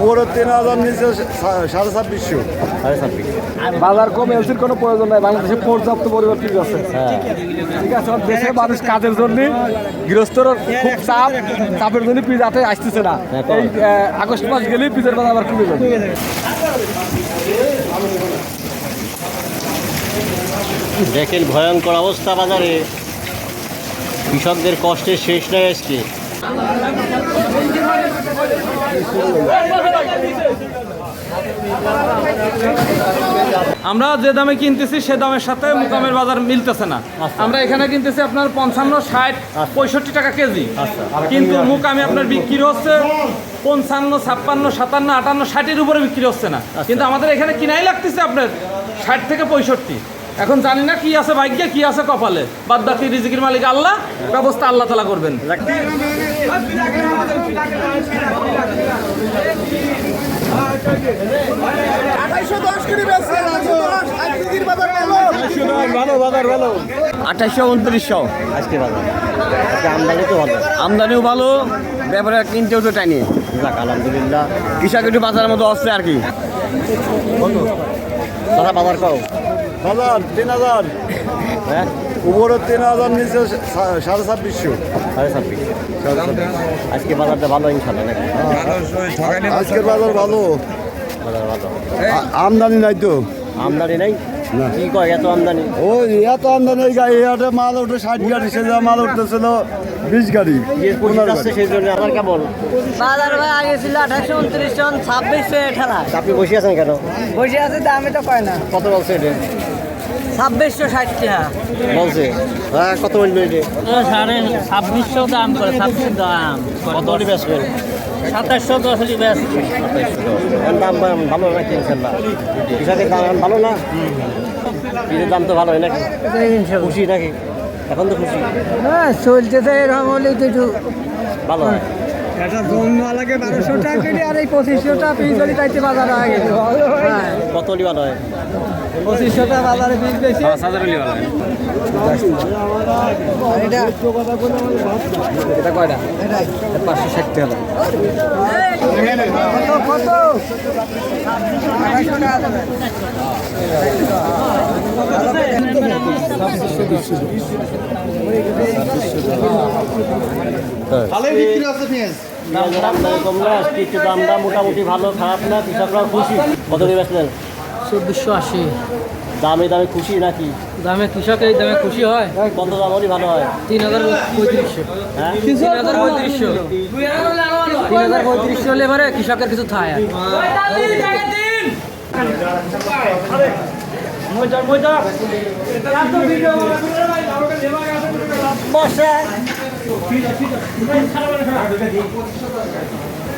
উপরে তিন হাজার নিচে সাড়ে ছাব্বিশশো। সাড়ে ছাব্বিশ। বাজার কম এলসির কোনো প্রয়োজন নাই। বাংলাদেশে পর্যাপ্ত পরিবর্তন আছে। ঠিক আছে দেশে মানুষ কাজের জন্য গৃহস্থর খুব চাপ চাপের জন্য পিজ হাতে আসতেছে না। এই আগস্ট মাস গেলেই পিজের বাজার আবার কমে যাবে। দেখেন ভয়ঙ্কর অবস্থা বাজারে। কৃষকদের কষ্টের শেষ নেই আজকে। আমরা যে দামে কিনতেছি সে দামের সাথে মুকামের বাজার মিলতেছে না। আমরা এখানে কিনতেছি আপনার পঞ্চান্ন ষাট পঁয়ষট্টি টাকা কেজি। কিন্তু মুকামে আপনার বিক্রি হচ্ছে পঞ্চান্ন ছাপ্পান্ন সাতান্ন আটান্ন ষাটের উপরে বিক্রি হচ্ছে না। কিন্তু আমাদের এখানে কিনাই লাগতেছে আপনার ষাট থেকে পঁয়ষট্টি। এখন জানি না কি আছে ভাগ্যে কি আছে কপালে। বাদ বাকি রিজিকের মালিক আল্লাহ ব্যবস্থা আল্লাহ তালা করবেন। আঠাশশো উনত্রিশশো। আজকে আমদানি তো ভালো। আমদানিও ভালো ব্যাপারে কিনতেও তো টাইনি। যাক আলহামদুলিল্লাহ। কৃষক একটু বাজারের মতো আসছে আর কি। তারা বাজার কও। হাজার তিন হাজার। হ্যাঁ? উপরে তিন হাজার নিচে সাড়ে ছাব্বিশশো। সাড়ে ছাব্বিশ। আজকে বাজারটা ভালো ইনশাল্লাহ নাকি? আজকের বাজার ভালো। বাজার ভালো। আ- আমদানি নাই তো। আমদানি নাই? কি কয় এত আমদানি? ওই এত আমদানি এই গাড়ি হাটে মাল উঠে ষাট গাড়ি সে যা মাল উঠতেছিল বিশ গাড়ি সেই জন্য কেমন বাজার ভাই আগে ছিল আঠাশশো উনত্রিশ জন ছাব্বিশশো ঠেলা আপনি বসে আছেন কেন? বসে আছে দামে তো কয় না। কত বলছে এটা? ছাব্বিশশো ষাট টাকা। বলছে। হ্যাঁ কত বলবে সাড়ে ছাব্বিশশো দাম করে ছাব্বিশ দাম কত বেচবেন সাতাশশো দশ হলে এর দাম ভালো নাকি ইনশাল্লাহ কৃষকের দাম ভালো না? কৃষির দাম তো ভালো হয় নাকি? খুশি নাকি? এখন তো খুশি। হ্যাঁ চলতেছে এরকম হলে তো একটু ভালো একটা জন্মওয়ালাকে বারোশো টাকা কেটে আর এই পঁচিশশো টাকা পিস হলে তাইতে বাজার হয়ে গেছে। হ্যাঁ। কত ভালো হয়? পঁচিশশো টাকা বাজারে পিস বেশি। এটা এটা কয়টা? পাঁচশো ষাট টাকা কত কত? দামটা মোটামুটি ভালো খারাপ না কৃষকরাও খুশি। কত দিয়ে বেচলেন চব্বিশশো আশি। দামে দামে খুশি নাকি? দামে কৃষক এই দামে খুশি হয়। কত দাম হলে ভালো হয়? তিন হাজার পঁয়ত্রিশশো। হ্যাঁ? তিন হাজার পঁয়ত্রিশশো। তিন হাজার পঁয়ত্রিশশো হলে এবারে কৃষকের কিছু থায় আর 뒤에 다 뒤에 다 사람 하나 가야 돼.